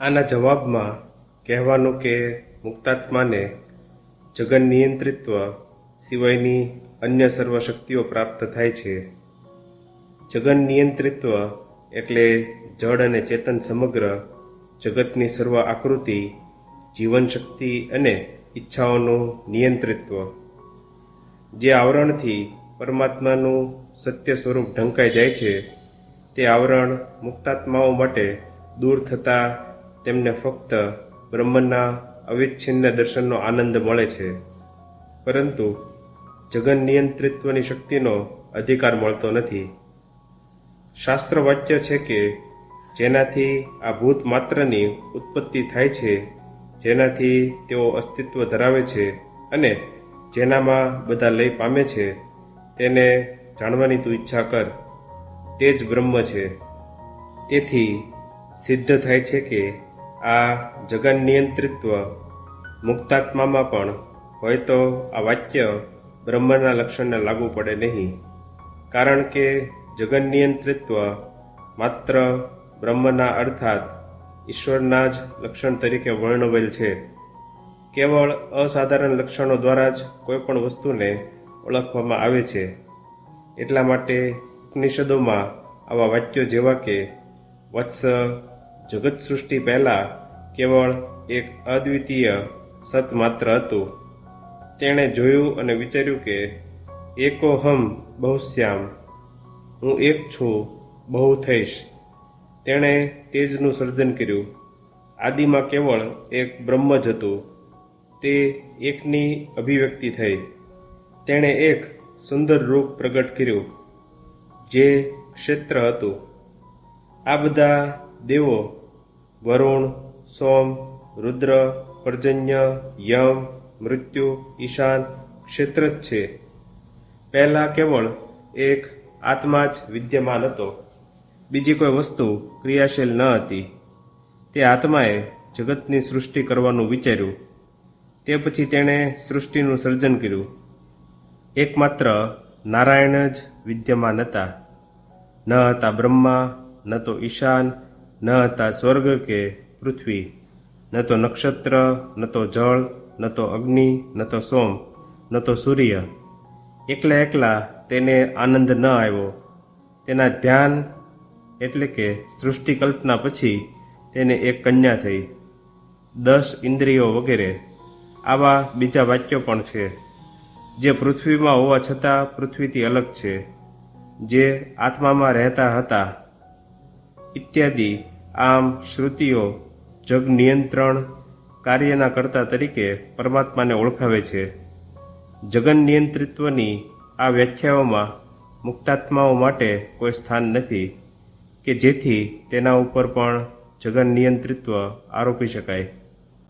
આના જવાબમાં કહેવાનું કે મુક્તાત્માને જગન નિયંત્રિત્વ સિવાયની અન્ય સર્વ શક્તિઓ પ્રાપ્ત થાય છે. જગન નિયંત્રિત્વ એટલે જડ અને ચેતન સમગ્ર જગતની સર્વ આકૃતિ, જીવનશક્તિ અને ઈચ્છાઓનું નિયંત્રિત્વ. જે આવરણથી પરમાત્માનું સત્ય સ્વરૂપ ઢંકાઈ જાય છે, તે આવરણ મુક્તાત્માઓ માટે દૂર થતાં તેમને ફક્ત બ્રહ્મના અવિચ્છિન્ન દર્શનનો આનંદ મળે છે. પરંતુ જગન નિયંત્રિત્વની શક્તિનો અધિકાર મળતો નથી. શાસ્ત્ર વાક્ય છે કે જેનાથી આ ભૂત માત્રની ઉત્પત્તિ થાય છે, જેનાથી તેઓ અસ્તિત્વ ધરાવે છે અને જેનામાં બધા લય પામે છે, તેને જાણવાની તું ઈચ્છા કર. તે જ બ્રહ્મ છે. તેથી સિદ્ધ થાય છે કે આ જગન નિયંત્રિત્વ મુક્તાત્મામાં પણ હોય તો આ વાક્ય બ્રહ્મના લક્ષણને લાગુ પડે નહીં. કારણ કે જગન નિયંત્રિત્વ માત્ર બ્રહ્મના અર્થાત ઈશ્વરના જ લક્ષણ તરીકે વર્ણવેલ છે. કેવળ અસાધારણ લક્ષણો દ્વારા જ કોઈ પણ વસ્તુને ઓળખવામાં આવે છે. એટલા માટે ઉપનિષદોમાં આવા વાક્યો જેવા કે વત્સ જગત સૃષ્ટિ પહેલાં કેવળ એક અદ્વિતીય સત માત્ર હતું. તેણે જોયું અને વિચાર્યું કે, એકો હમ બહુશ્યામ. હું એક છું, બહુ થઈશ. તેણે તેજનું સર્જન કર્યું. આદિમાં કેવળ એક બ્રહ્મ જ હતું. તે એકની અભિવ્યક્તિ થઈ. તેણે એક સુંદર રૂપ પ્રગટ કર્યું, જે ક્ષેત્ર હતું. આ બધા દેવો વરુણ, સોમ, રુદ્ર, પર્જન્ય, યમ, મૃત્યુ, ઈશાન ક્ષેત્ર જ છે. પહેલાં કેવળ એક આત્મા જ વિદ્યમાન હતો. બીજી કોઈ વસ્તુ ક્રિયાશીલ ન હતી. તે આત્માએ જગતની સૃષ્ટિ કરવાનું વિચાર્યું. તે પછી તેણે સૃષ્ટિનું સર્જન કર્યું. એકમાત્ર નારાયણ જ વિદ્યમાન હતા. ન હતા બ્રહ્મા, ન તો ઈશાન ન હતા સ્વર્ગ કે પૃથ્વી. ન તો નક્ષત્ર, ન તો જળ, ન તો અગ્નિ, ન તો સોમ, ન તો સૂર્ય. એકલા એકલા તેને આનંદ ન આવ્યો. તેના ધ્યાન એટલે કે સૃષ્ટિ કલ્પના પછી તેને એક કન્યા થઈ. દસ ઇન્દ્રિયો વગેરે. આવા બીજા વાક્યો પણ છે. જે પૃથ્વીમાં હોવા છતાં પૃથ્વીથી અલગ છે. જે આત્મામાં રહેતા હતા. ઇત્યાદિ આમ શ્રુતિઓ જગ નિયંત્રણ કાર્યના કર્તા તરીકે પરમાત્માને ઓળખાવે છે. જગન નિયંત્રિત્વની આ વ્યાખ્યાઓમાં મુક્તાત્માઓ માટે કોઈ સ્થાન નથી કે જેથી તેના ઉપર પણ જગન નિયંત્રિત્વ આરોપી શકાય.